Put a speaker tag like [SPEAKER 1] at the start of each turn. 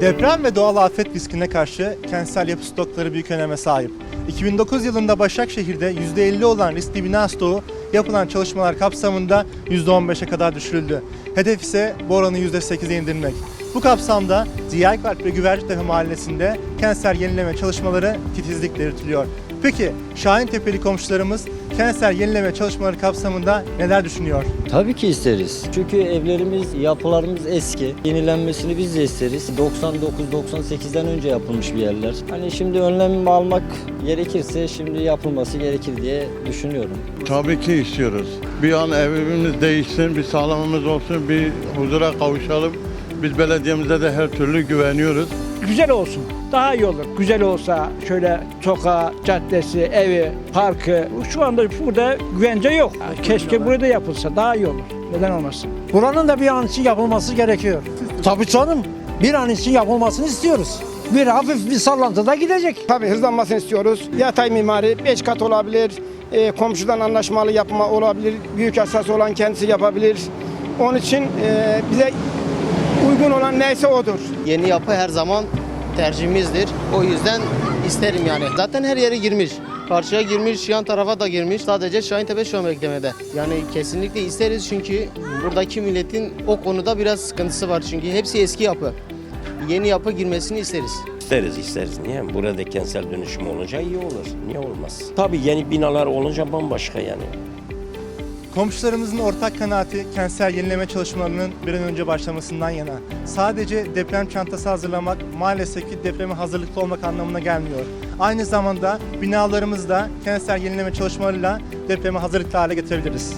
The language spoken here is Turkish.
[SPEAKER 1] Deprem ve doğal afet riskine karşı kentsel yapı stokları büyük öneme sahip. 2009 yılında Başakşehir'de %50 olan riskli bina stoğu yapılan çalışmalar kapsamında %15'e kadar düşürüldü. Hedef ise bu oranı %8'e indirmek. Bu kapsamda Ziya Kalp ve Güvercintepe Mahallesi'nde kentsel yenileme çalışmaları titizlikle yürütülüyor. Peki Şahin Tepeli komşularımız kentsel yenileme çalışmaları kapsamında neler düşünüyor?
[SPEAKER 2] Tabii ki isteriz. Çünkü evlerimiz, yapılarımız eski. Yenilenmesini biz de isteriz. 99-98'den önce yapılmış bir yerler. Hani şimdi önlem almak gerekirse şimdi yapılması gerekir diye düşünüyorum.
[SPEAKER 3] Tabii ki istiyoruz. Bir an evimiz değişsin, bir sağlamımız olsun, bir huzura kavuşalım. Biz belediyemize de her türlü güveniyoruz.
[SPEAKER 4] Güzel olsun. Daha iyi olur. Güzel olsa şöyle sokağı, caddesi, evi, parkı. Şu anda burada güvence yok. Keşke burada yapılsa daha iyi olur. Neden olmasın?
[SPEAKER 5] Buranın da bir an için yapılması gerekiyor. Tabii canım. Bir an için yapılmasını istiyoruz. Bir hafif bir sallantıda gidecek.
[SPEAKER 6] Tabii hızlanmasını istiyoruz. Yatay mimari 5 kat olabilir. E, komşudan anlaşmalı yapma olabilir. Büyük hassas olan kendisi yapabilir. Onun için e, bize uygun olan neyse odur.
[SPEAKER 7] Yeni yapı her zaman tercihimizdir. O yüzden isterim yani. Zaten her yere girmiş. Karşıya girmiş, yan tarafa da girmiş. Sadece Şahintepe şu an beklemede. Yani kesinlikle isteriz çünkü buradaki milletin o konuda biraz sıkıntısı var. Çünkü hepsi eski yapı. Yeni yapı girmesini isteriz.
[SPEAKER 8] İsteriz isteriz. Niye? Burada kentsel dönüşüm olunca iyi olur. Niye olmaz? Tabii yeni binalar olunca bambaşka yani.
[SPEAKER 1] Komşularımızın ortak kanaati kentsel yenileme çalışmalarının bir an önce başlamasından yana. Sadece deprem çantası hazırlamak maalesef ki depreme hazırlıklı olmak anlamına gelmiyor. Aynı zamanda binalarımızda kentsel yenileme çalışmalarıyla depreme hazırlıklı hale getirebiliriz.